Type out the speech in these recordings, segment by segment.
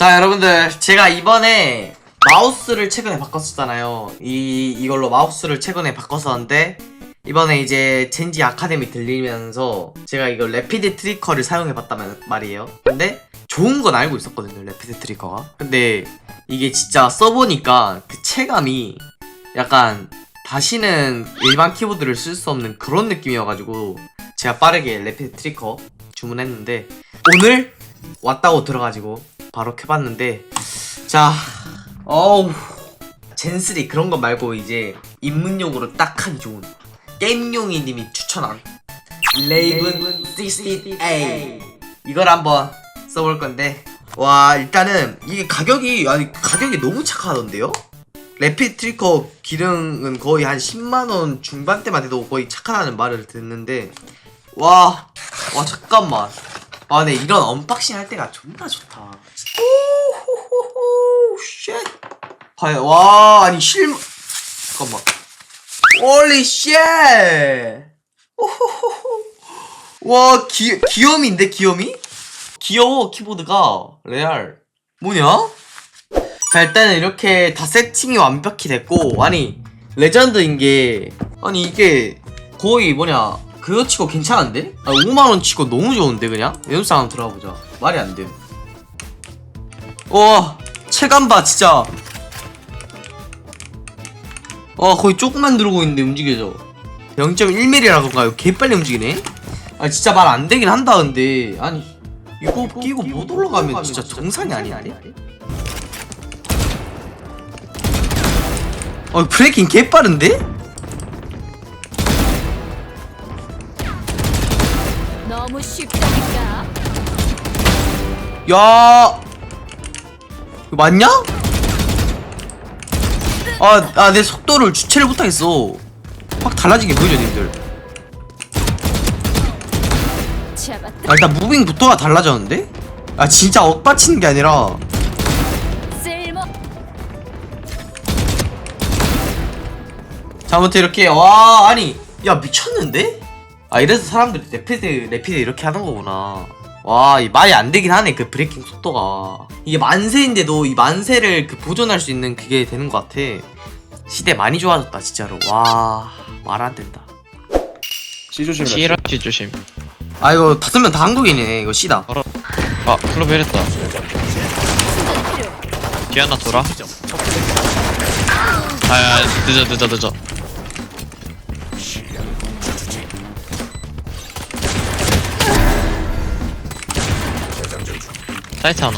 자 여러분들 제가 이번에 마우스를 최근에 바꿨었잖아요. 이 이걸로 마우스를 최근에 바꿨었는데 이번에 이제 젠지 아카데미 들리면서 제가 이거 레피드 트리커를 사용해봤다면 말이에요. 근데 좋은 건 알고 있었거든요 레피드 트리커가. 근데 이게 진짜 써보니까 그 체감이 약간 다시는 일반 키보드를 쓸 수 없는 그런 느낌이어가지고 제가 빠르게 레피드 트리커 주문했는데 오늘 왔다고 들어가지고 바로 켜봤는데 자 어우 젠3 그런 거 말고 이제 입문용으로 딱 하기 좋은 게임용이 님이 추천한 레이븐 68 이걸 한번 써볼 건데 와 일단은 이게 가격이 아니 가격이 너무 착하던데요? 레피 트리커 기능은 거의 한 10만원 중반대만 돼도 거의 착하다는 말을 듣는데 와, 와 잠깐만 아 근데 이런 언박싱 할 때가 존나 좋다. 오호호호 쉣 과연 와 아니 실 잠깐만. 홀리 쉣 오호호호. 와 기, 귀염인데 귀염이? 귀여워 키보드가. 레알. 뭐냐? 자 일단은 이렇게 다 세팅이 완벽히 됐고 아니 레전드인 게 아니 이게 거의 뭐냐 그거 치고 괜찮은데? 아 5만원 치고 너무 좋은데 그냥? 연습 한번 들어가 보자 말이 안돼 와 체감 봐 진짜 와 거의 조금만 누르고 있는데 움직여져 0.1mm라던가요 개빨리 움직이네 아 진짜 말 안 되긴 한다 근데 아니 이거 끼고 못 올라가면 진짜 정상이 아니야 아니? 어 브레이킹 개빠른데? 야 이거 맞냐? 아, 아, 내 속도를 주체를 못하겠어. 확 달라지게 보이죠, 님들? 아, 일단 무빙부터가 달라졌는데? 아, 진짜 엇받치는 게 아니라. 자, 아무튼 이렇게, 와, 아니, 야, 미쳤는데? 아, 이래서 사람들이 레피드, 레피드 이렇게 하는 거구나. 와, 이 말이 안 되긴 하네, 그 브레이킹 속도가. 이게 만세인데도 이 만세를 그 보존할 수 있는 그게 되는 것 같아. 시대 많이 좋아졌다, 진짜로. 와, 말 안 된다. C 조심이라. C라 C 조심. 아, 이거 다섯 명 다 한국인이네, 이거 시다. 바로. 아 클로브 해냈다. 뒤 하나 돌아. 아야 늦어 늦어 늦어. 사이트 하나.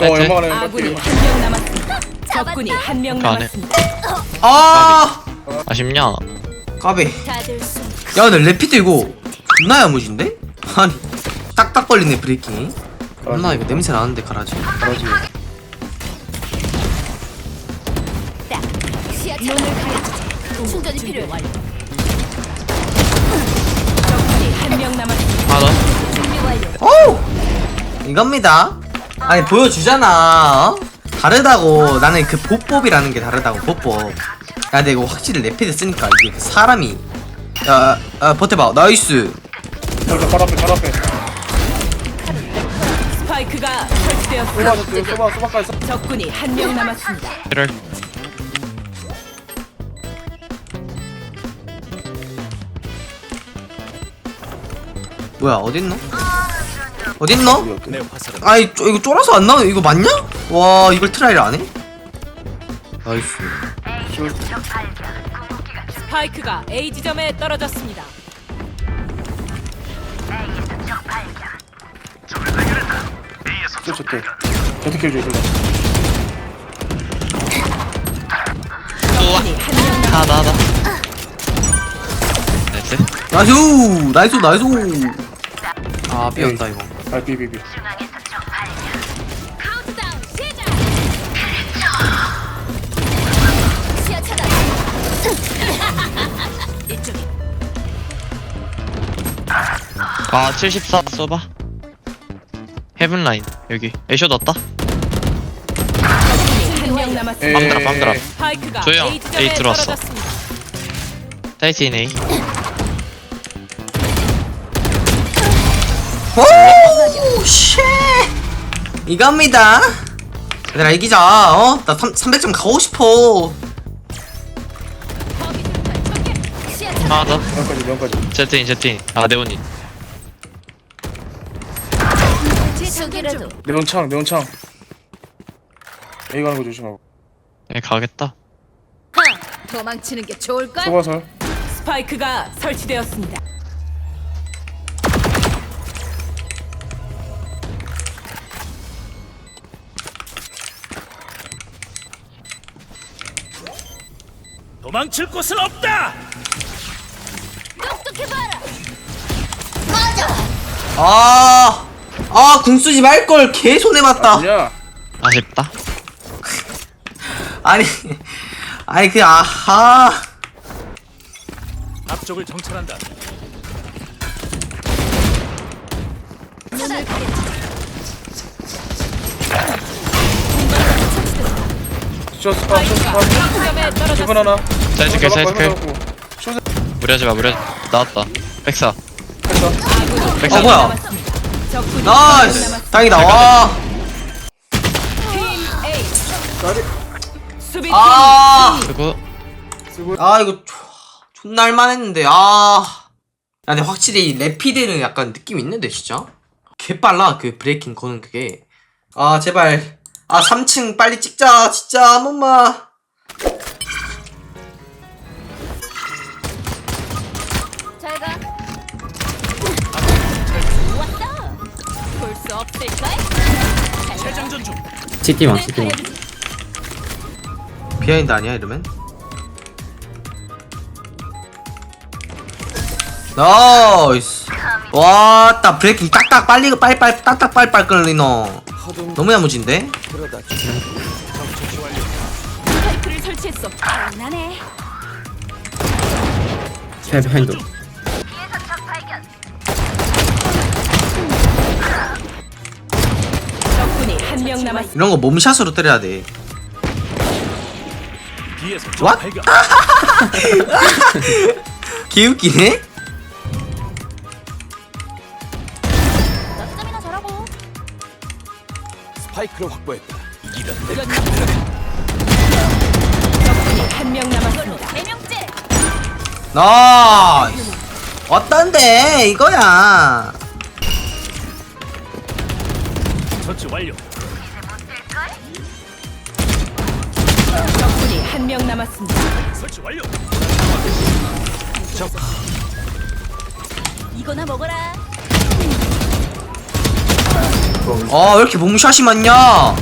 어 얼마나 아군이 한명 남았습니다. 적군이 한명 그. 남았습니다. 아! 아쉽냐? 까비. 다들 숨. 야, 근데 레피드 이거 존나 야무진데? 아니, 딱딱 걸리네, 브레이킹이. 존나 이거 냄새 나는데, 가라지. 잘하지. 시야 눈을 가려. 충전이 필요해. 적군이 한 명 남았습니다. 하나 더. 준비 완료. 오! 이겁니다. 아니, 보여주잖아. 어? 다르다고. 나는 그 보법이라는 게 다르다고, 보법. 야, 근데 이거 확실히 레피드 쓰니까 이게 그 사람이. 야, 야, 버텨봐. 나이스. 발 앞에 발 앞에. 스파이크가 설치되었습니다. 쏘바 쏘바 쏘바 쏘바까지. 쏘- 적군이 한 명 남았습니다. 를 뭐야, 어딨노? 어딨노? 네. 아이, 쪼, 이거 쫄아서 안 나와. 이거 맞냐? 와, 이걸 트라이를 안 해? 나이스. 스파이크가 A 지점에 떨어졌습니다. 저 저때. 저때 킬 줘줘. 우와. 적군이 한 명 남. 나이스. 나이스! 나이스, 나이스! 아, 삐었다, 이거. 아 비비비. 아, 74 써봐. 헤븐 라인 여기 애쇼 넣었다. 적군이 한명 남았습니다. 빰드랍 빰드랍. 스파이크가 조용. A 지점에 A 들어왔어. 떨어졌습니다. 사이트 이네. 오, 쉣! 이겁니다. 얘들아 이기자. 어? 나 3, 300점 가고 싶어. 하나 더 명까지 명까지. 제트인 제트인. 아 네온인 저기라도. 네온창 네온창. A 가는 거 조심하고. 네 가겠다. 하, 도망치는 게 좋을걸? 소바설. 스파이크가 설치되었습니다. 도망칠 곳은 없다. 똑똑해봐라. 아, 아, 궁 쓰지 말걸. 개 손해봤다. 아니야 아쉽다 아니, 아니, 그, 아하. 앞쪽을 정찰한다. 저 스파 A점에 해븐 떨어졌습니다. 하나 사이즈클 사이즈클 쇼즈 무리하지 마 무리하지 나왔다 백사 했어 백사 어, 뭐야. 나이스. 다행이다. 와. 아. 그리고 아, 이거, 조- 존나 할만했는데, 아. 야, 근데 확실히 래피드는 약간 느낌 있는데, 진짜? 개 빨라, 그 브레이킹 거는 그게. 아, 제발. 아, 3층 빨리 찍자, 진짜, 한 번만. CT만 CT만 비하인드 아니야, 이러면? 나이스. 와, 딱 브레이킹 딱딱 빨리, 빨리빨리, 딱딱 빨리빨리 끌리노. 너무 야무진데? 나네. 헤드 한명 남았습니다. 이런 거 몸샷으로 때려야 돼. 뒤에서 적 What? 발견. 개웃기네? 낮잠이나 자라고. 스파이크를 확보했다. 이런 적군이 한명 남았습니다. 대명제. 나이스. 어떤데, 이거야. 처치 완료. 한 명 남았습니다. 설치 완료. 이거나 먹어라. 아, 왜 이렇게 몸샷이 많냐?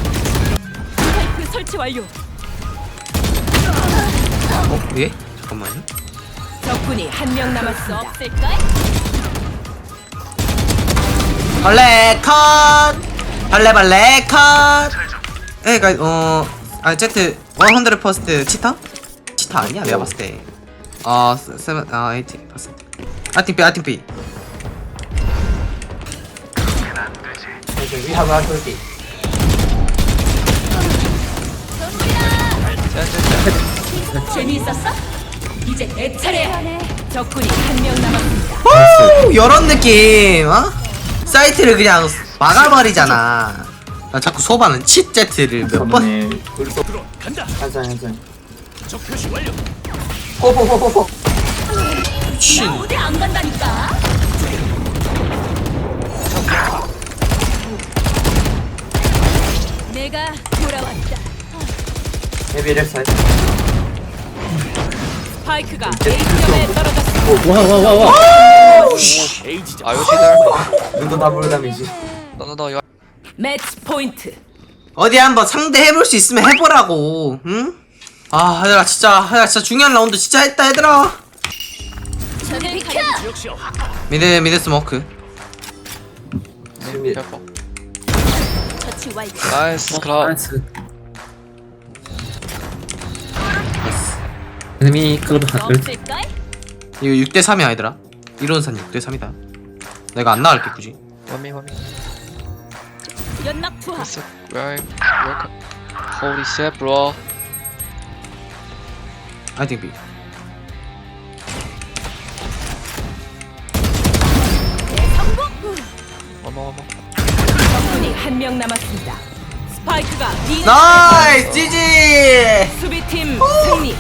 스파이크 설치 완료. 어, 예? 잠깐만요. 적군이 한 명 남았습니다. 없을걸? 벌레 컷! 벌레 벌레 컷! 에, 가, 어, 아, 제트, 100 퍼스트 치타? 치타 아니야, 내가 봤을 때. 아, 세븐, 아, 80 퍼센트. 아팅 삐, 아팅 삐. 재미있었어? 이제 내 차례야. 적군이 한 명 남았습니다. 오, 이런 느낌, 어? 사이트를 그냥 막아버리잖아. 나 자꾸 소바는 치 제트를 몇 번. 드론 간다. 한잔 한잔 적 표시 완료. 미친. 어디 안 간다니까. 내가 돌아왔다. 스파이크가 A점에 떨어졌습니다. 와와와와 에이지 아 요시들 눈도 다 불담이지 너너너 매치 포인트. 어디 한번 상대 해볼 수 있으면 해보라고, 응? 아, 얘들아, 진짜, 얘들아, 진짜 중요한 라운드 진짜 했다, 얘들아. 비켜. 미드, 미드 스모크. 처치 완료. 나이스 클럽 나이스 에너미 클럽 한 없을걸? 이거 6대3이야, 얘들아. 이론산 6대3이다. 내가 안 나갈게, 굳이. 워미 워미 연막 투하. Right work Holy shit bro I think B. 내 성공. 어머 어머 적군이 한 명 남았습니다. 스파이크가 B 나이스 지지 수비팀 승리.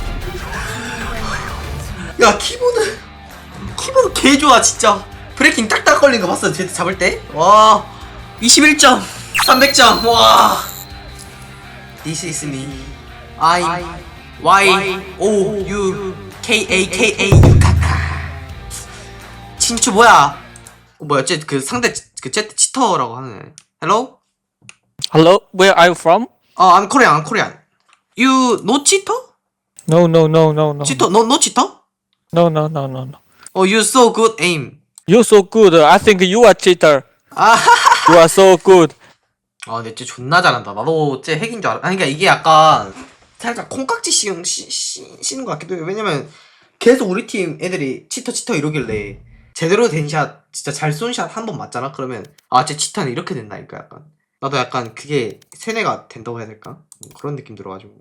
야 키보드 키보드 개 좋아 진짜 브레이킹 딱딱 걸린 거 봤어 제트 잡을 때 와 21점 300점 와 This is me I Y O U K A K A 유카카 친추 뭐야 어, 뭐야 쟤그 상대 치- 그 제트 치터라고 하네 Hello Hello, where are you from? 어 I'm Korean I'm Korean You no 치터 No, no, no, no, no. 치터 no no 치터 No, no, no, no, no. Oh you so good aim You're so good. I think you are cheater. 아 You are so good. 아 근데 쟤 존나 잘한다. 나도 쟤 핵인 줄 알아. 아니 그니까 이게 약간 살짝 콩깍지 씌운 시, 시, 씌는 것 같기도 해요. 왜냐면 계속 우리 팀 애들이 치터 치터 이러길래 제대로 된 샷 진짜 잘 쏜 샷 한 번 맞잖아? 그러면 아 쟤 치터는 이렇게 된다니까 약간. 나도 약간 그게 세뇌가 된다고 해야 될까? 음, 그런 느낌 들어가지고.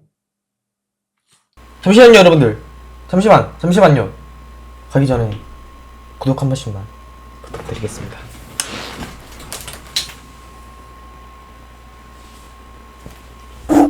잠시만요 여러분들. 잠시만 잠시만요. 가기 전에 구독 한 번씩만 부탁드리겠습니다